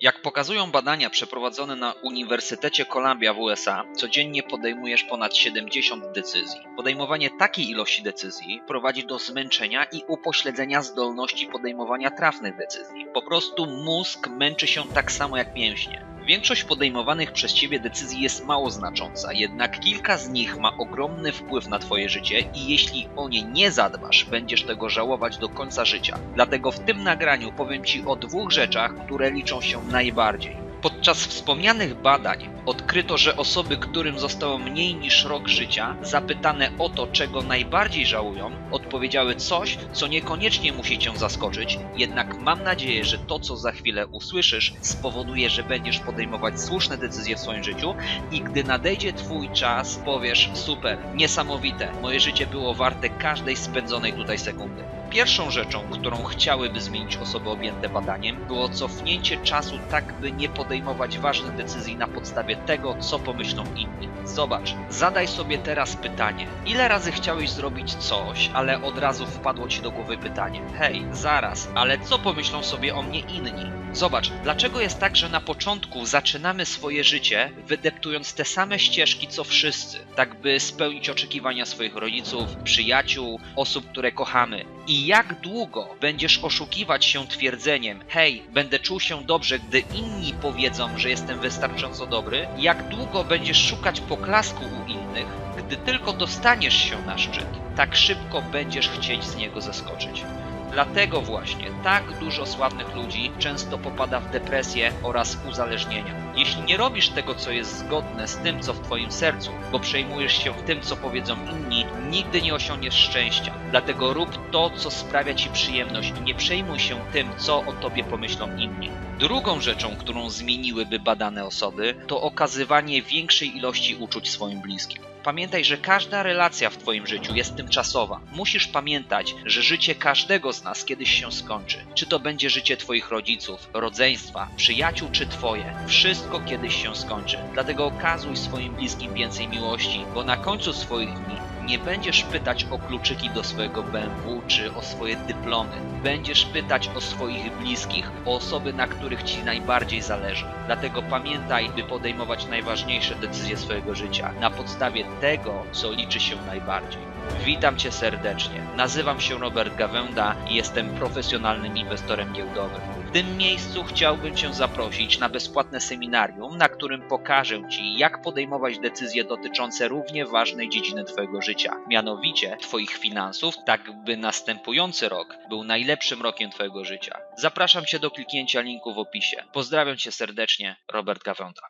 Jak pokazują badania przeprowadzone na Uniwersytecie Columbia w USA, codziennie podejmujesz ponad 70 decyzji. Podejmowanie takiej ilości decyzji prowadzi do zmęczenia i upośledzenia zdolności podejmowania trafnych decyzji. Po prostu mózg męczy się tak samo jak mięśnie. Większość podejmowanych przez ciebie decyzji jest mało znacząca, jednak kilka z nich ma ogromny wpływ na twoje życie i jeśli o nie nie zadbasz, będziesz tego żałować do końca życia. Dlatego w tym nagraniu powiem ci o dwóch rzeczach, które liczą się najbardziej. Podczas wspomnianych badań odkryto, że osoby, którym zostało mniej niż rok życia, zapytane o to, czego najbardziej żałują, odpowiedziały coś, co niekoniecznie musi cię zaskoczyć, jednak mam nadzieję, że to, co za chwilę usłyszysz, spowoduje, że będziesz podejmować słuszne decyzje w swoim życiu i gdy nadejdzie twój czas, powiesz super, niesamowite, moje życie było warte każdej spędzonej tutaj sekundy. Pierwszą rzeczą, którą chciałyby zmienić osoby objęte badaniem, było cofnięcie czasu tak, by nie podejmować ważnych decyzji na podstawie tego, co pomyślą inni. Zobacz, zadaj sobie teraz pytanie. Ile razy chciałeś zrobić coś, ale od razu wpadło ci do głowy pytanie: Hej, zaraz, ale co pomyślą sobie o mnie inni? Zobacz, dlaczego jest tak, że na początku zaczynamy swoje życie wydeptując te same ścieżki co wszyscy, tak by spełnić oczekiwania swoich rodziców, przyjaciół, osób, które kochamy. I jak długo będziesz oszukiwać się twierdzeniem: Hej, będę czuł się dobrze, gdy inni powiedzą, że jestem wystarczająco dobry? Jak długo będziesz szukać poklasku u innych, gdy tylko dostaniesz się na szczyt? Tak szybko będziesz chcieć z niego zeskoczyć. Dlatego właśnie tak dużo sławnych ludzi często popada w depresję oraz uzależnienia. Jeśli nie robisz tego, co jest zgodne z tym, co w Twoim sercu, bo przejmujesz się tym, co powiedzą inni, nigdy nie osiągniesz szczęścia. Dlatego rób to, co sprawia Ci przyjemność i nie przejmuj się tym, co o Tobie pomyślą inni. Drugą rzeczą, którą zmieniłyby badane osoby, to okazywanie większej ilości uczuć swoim bliskim. Pamiętaj, że każda relacja w Twoim życiu jest tymczasowa. Musisz pamiętać, że życie każdego z nas kiedyś się skończy. Czy to będzie życie Twoich rodziców, rodzeństwa, przyjaciół, czy Twoje. Wszystko kiedyś się skończy. Dlatego okazuj swoim bliskim więcej miłości, bo na końcu swoich dni nie będziesz pytać o kluczyki do swojego BMW czy o swoje dyplomy. Będziesz pytać o swoich bliskich, o osoby, na których ci najbardziej zależy. Dlatego pamiętaj, by podejmować najważniejsze decyzje swojego życia na podstawie tego, co liczy się najbardziej. Witam Cię serdecznie. Nazywam się Robert Gawęda i jestem profesjonalnym inwestorem giełdowym. W tym miejscu chciałbym Cię zaprosić na bezpłatne seminarium, na którym pokażę Ci, jak podejmować decyzje dotyczące równie ważnej dziedziny Twojego życia, mianowicie Twoich finansów, tak by następujący rok był najlepszym rokiem Twojego życia. Zapraszam Cię do kliknięcia linku w opisie. Pozdrawiam Cię serdecznie, Robert Gawęda.